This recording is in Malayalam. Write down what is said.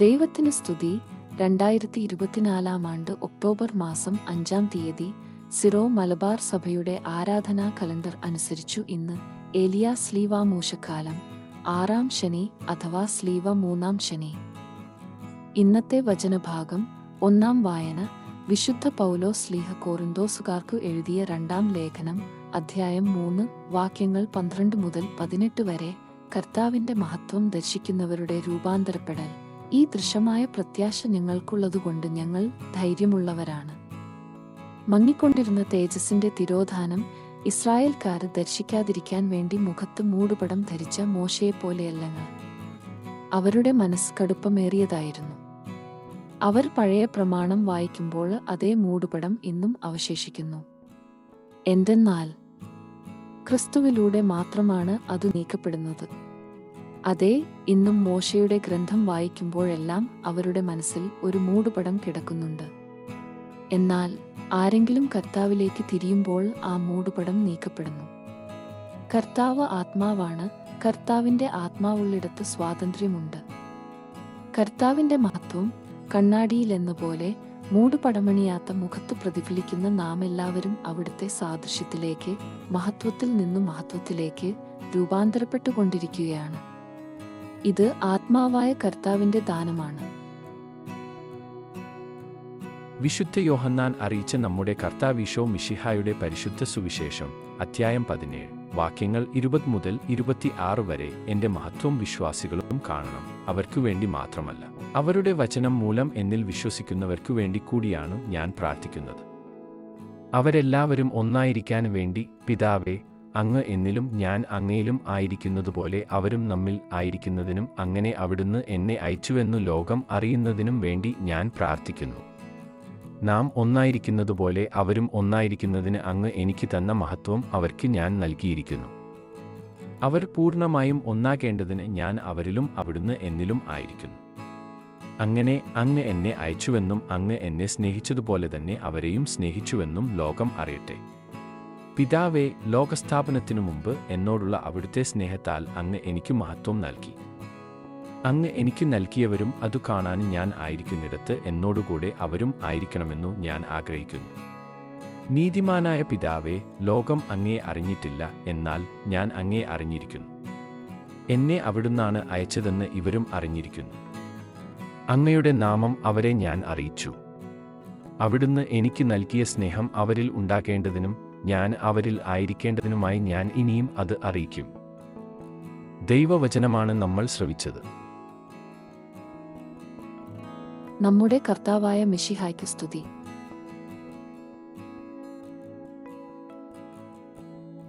ദൈവത്തിന് സ്തുതി. രണ്ടായിരത്തി ഇരുപത്തിനാലാം ആണ്ട് ഒക്ടോബർ മാസം അഞ്ചാം തീയതി സിറോ മലബാർ സഭയുടെ ആരാധനാ കലണ്ടർ അനുസരിച്ചു ഇന്ന് ഏലിയ സ്ലീവ മൂശക്കാലം ആറാം ശനി അഥവാ സ്ലീവ മൂന്നാം ശനി. ഇന്നത്തെ വചനഭാഗം ഒന്നാം വായന വിശുദ്ധ പൗലോ സ്ലീഹ കോറിന്തോസുകാർക്കു എഴുതിയ രണ്ടാം ലേഖനം അധ്യായം മൂന്ന് വാക്യങ്ങൾ പന്ത്രണ്ട് മുതൽ പതിനെട്ട് വരെ കർത്താവിന്റെ മഹത്വം ദർശിക്കുന്നവരുടെ രൂപാന്തരപ്പെടൽ. ഈ ദൃശ്യമായ പ്രത്യാശ ഞങ്ങൾക്കുള്ളതുകൊണ്ട് ഞങ്ങൾ ധൈര്യമുള്ളവരാണ്. മങ്ങിക്കൊണ്ടിരുന്ന തേജസിന്റെ തിരോധാനം ഇസ്രായേൽക്കാർ ദർശിക്കാതിരിക്കാൻ വേണ്ടി മുഖത്ത് മൂടുപടം ധരിച്ച മോശയെപ്പോലെയല്ലങ്ങൾ. അവരുടെ മനസ്സ് കടുപ്പമേറിയതായിരുന്നു. അവർ പഴയ പ്രമാണം വായിക്കുമ്പോൾ അതേ മൂടുപടം ഇന്നും അവശേഷിക്കുന്നു. എന്തെന്നാൽ ക്രിസ്തുവിലൂടെ മാത്രമാണ് അത് നീക്കപ്പെടുന്നത്. അതെ ഇന്നും മോശയുടെ ഗ്രന്ഥം വായിക്കുമ്പോഴെല്ലാം അവരുടെ മനസ്സിൽ ഒരു മൂടുപടം കിടക്കുന്നുണ്ട്. എന്നാൽ ആരെങ്കിലും കർത്താവിലേക്ക് തിരിയുമ്പോൾ ആ മൂടുപടം നീക്കപ്പെടുന്നു. കർത്താവ് ആത്മാവാണ് കർത്താവിന്റെ ആത്മാവുള്ളിടത്ത് സ്വാതന്ത്ര്യമുണ്ട്. കർത്താവിന്റെ മഹത്വം കണ്ണാടിയിലെന്ന പോലെ മൂടുപടമണിയാത്ത മുഖത്ത് പ്രതിഫലിക്കുന്ന നാം എല്ലാവരും അവിടുത്തെ സാദൃശ്യത്തിലേക്ക് മഹത്വത്തിൽ നിന്നും മഹത്വത്തിലേക്ക് രൂപാന്തരപ്പെട്ടുകൊണ്ടിരിക്കുകയാണ്. ഇത് ആത്മാവായ കർത്താവിന്റെ ദാനമാണ്. വിശുദ്ധ യോഹന്നാൻ അറിയിച്ച നമ്മുടെ കർത്താവിഷോ മിഷിഹായുടെ പരിശുദ്ധ സുവിശേഷം അധ്യായം പതിനേഴ്. വാക്യങ്ങൾ ഇരുപത് മുതൽ ഇരുപത്തി ആറ് വരെ എന്റെ മഹത്വം വിശ്വാസികളും കാണണം. അവർക്കു വേണ്ടി മാത്രമല്ല. അവരുടെ വചനം മൂലം എന്നിൽ വിശ്വസിക്കുന്നവർക്കു വേണ്ടി കൂടിയാണ് ഞാൻ പ്രാർത്ഥിക്കുന്നത്. അവരെല്ലാവരും ഒന്നായിരിക്കാൻ വേണ്ടി പിതാവേ അങ്ങ് എന്നിലും ഞാൻ അങ്ങയിലും ആയിരിക്കുന്നതുപോലെ അവരും നമ്മിൽ ആയിരിക്കുന്നതിനും അങ്ങനെ അവിടുന്ന് എന്നെ അയച്ചുവെന്നു ലോകം അറിയുന്നതിനും വേണ്ടി ഞാൻ പ്രാർത്ഥിക്കുന്നു. നാം ഒന്നായിരിക്കുന്നതുപോലെ അവരും ഒന്നായിരിക്കുന്നതിന് അങ്ങ് എനിക്ക് തന്ന മഹത്വം അവർക്ക് ഞാൻ നൽകിയിരിക്കുന്നു. അവർ പൂർണമായും ഒന്നാകേണ്ടതിന് ഞാൻ അവരിലും അവിടുന്ന് എന്നിലും ആയിരിക്കുന്നു. അങ്ങനെ അങ്ങ് എന്നെ അയച്ചുവെന്നും അങ്ങ് എന്നെ സ്നേഹിച്ചതുപോലെ തന്നെ അവരെയും സ്നേഹിച്ചുവെന്നും ലോകം അറിയട്ടെ. പിതാവേ ലോകസ്ഥാപനത്തിനു മുമ്പ് എന്നോടുള്ള അവിടുത്തെ സ്നേഹത്താൽ അങ്ങ് എനിക്ക് മഹത്വം നൽകി. അങ്ങ് എനിക്ക് നൽകിയവരും അതു കാണാൻ ഞാൻ ആയിരിക്കുന്നിടത്ത് എന്നോടുകൂടെ അവരും ആയിരിക്കണമെന്നു ഞാൻ ആഗ്രഹിക്കുന്നു. നീതിമാനായ പിതാവേ ലോകം അങ്ങേ അറിഞ്ഞിട്ടില്ല എന്നാൽ ഞാൻ അങ്ങേ അറിഞ്ഞിരിക്കുന്നു. എന്നെ അവിടുന്നാണ് അയച്ചതെന്ന് ഇവരും അറിഞ്ഞിരിക്കുന്നു. അങ്ങയുടെ നാമം അവരെ ഞാൻ അറിയിച്ചു. അവിടുന്ന് എനിക്ക് നൽകിയ സ്നേഹം അവരിൽ ഉണ്ടാകേണ്ടതിനും ഞാൻ അവരിൽ ആയിരിക്കേണ്ടതിനുമായി ഞാൻ ഇനിയും അത് അറിയിക്കും. ദൈവവചനമാണ് നമ്മൾ ശ്രവിച്ചത്. നമ്മുടെ കർത്താവായ മിഷിഹായ്ക്ക് സ്തുതി.